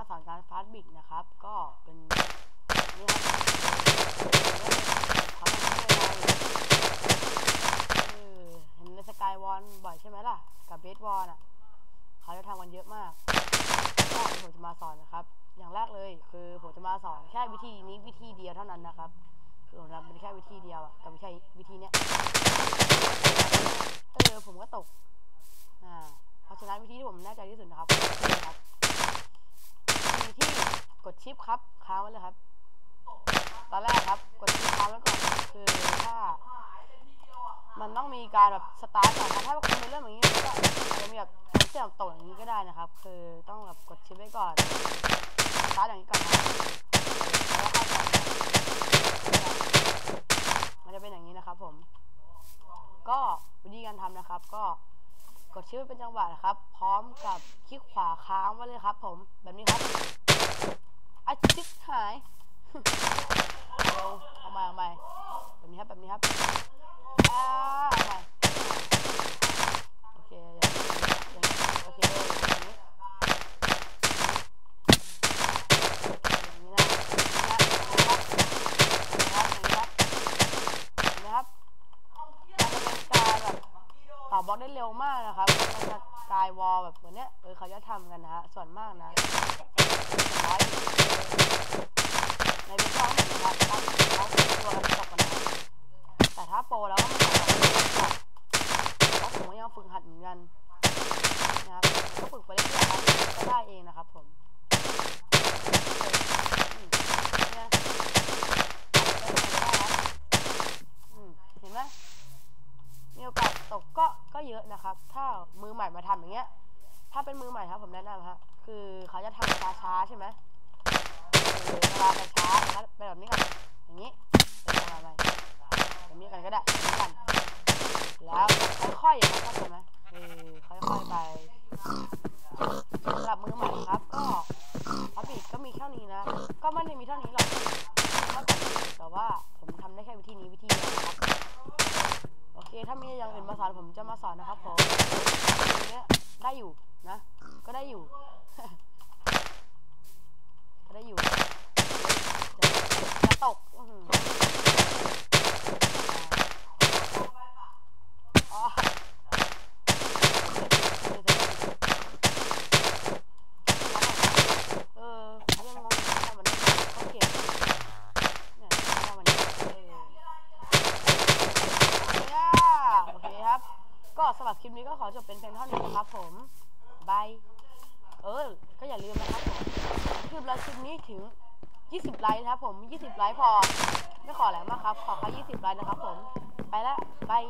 มาสอนการฟาสบิกนะครับ ก็เป็นนี่ครับเขาทำไม่ได้เอเห็นในสกายวอลบ่อยใช่ไหมล่ะ กับเบสวอลอะ เขาจะทำกันเยอะมากก็ผมจะมาสอนนะครับ อย่างแรกเลยคือผมจะมาสอนแค่วิธีนี้วิธีเดียวเท่านั้นนะครับคือผมทำเป็นแค่วิธีเดียวอะกับวิธีวิธีเนี้ยเออผมก็ตกอ่าเพราะฉะนั้นวิธีที่ผมแน่ใจที่สุดนะครับ คือครับวิธีที่กดชิปครับค้างไว้เลยครับ ตอนแรกครับกดชิปค้างไว้ก่อนคือถ้า มันต้องมีการแบบสตาร์ทก่อนนะถ้าคุณเป็นเรื่องอย่างนี้ก็จะมีแบบเสียงตกอย่างนี้ก็ได้นะครับ คือต้องแบบกดชิปไว้ก่อนสตาร์ทอย่างนี้ก่อนนะแล้วก็เข้าไปมันจะเป็นอย่างนี้นะครับผม ก็วิธีการทำนะครับก็ กดชิปเป็นจังหวะนะครับ พร้อมกับคลิกขวาค้างไว้เลยครับ ผมแบบนี้ครับอาชิบหาย เอาเอาใหม่เอาใหม่แบบนี้ครับ แบบนี้ครับอ่าเอาใหม่โอเคอย่างนี้อย่างนี้โอเคอย่างนี้อย่างนี้นะอย่างนี้นะอย่างนี้นะครับอย่างนี้นะครับอย่างนี้นะครับมันจะเป็นการแบบต่อบล็อก ได้เร็วมากนะครับมันจะกายวอลแบบเหมือนเนี้ยเออเขาจะทำกันนะฮะส่วนมากนะร้อยในวิดีโอเหมือนกันครับเขาเป็นตัวกันตกกันนะแต่ถ้าโปรแล้วก็ไม่ต้องเพราะผมก็ยังฝึกหัดเหมือนกันนะครับก็ฝึกไปเรื่อยๆครับก็ได้เองนะครับผมอืมเนี่ยอืมเห็นไหม มีโอกาสตกก็ก็ เยอะนะครับ ถ้ามือใหม่มาทำอย่างเงี้ย ถ้าเป็นมือใหม่ครับผมแนะนำครับคือเขาจะทำช้าช้าใช่ไหมคือเวลาช้านะเป็นแบบนี้ก่อนอย่างนี้เป็นประมาณไหนแบบนี้กันก็ได้แบบนี้กันแล้วค่อยๆอย่างนี้เข้าใจไหมเออค่อยๆไปสำหรับมือใหม่ครับ ก็พับบิกก็มีแค่านี้นะ ก็ไม่ได้มีเท่านี้หรอกแต่ว่าผมทำได้แค่วิธีนี้วิธีเดียวนะครับ โอเค ถ้ามีอย่างอื่นมาสอนผมจะมาสอนนะครับผมทีเนี้ยได้อยู่นะ ก็ได้อยู่ ก็ได้อยู่จะจะตกอื้อหืออ๋อเออผมยังงงอยู่ว่ามันเขาเก่งเนี่ยว่ามันเออ เนี่ยโอเคครับ ก็สำหรับคลิปนี้ก็ขอจบเป็นเพียงเท่านี้นะครับผมบายเออ ก็อย่าลืมนะครับผมคลิปเราคลิปนี้ถึง 20 ไลค์นะครับผม 20 ไลค์พอ ไม่ขออะไรมากครับ ขอแค่20 ไลค์นะครับผม ไปละบาย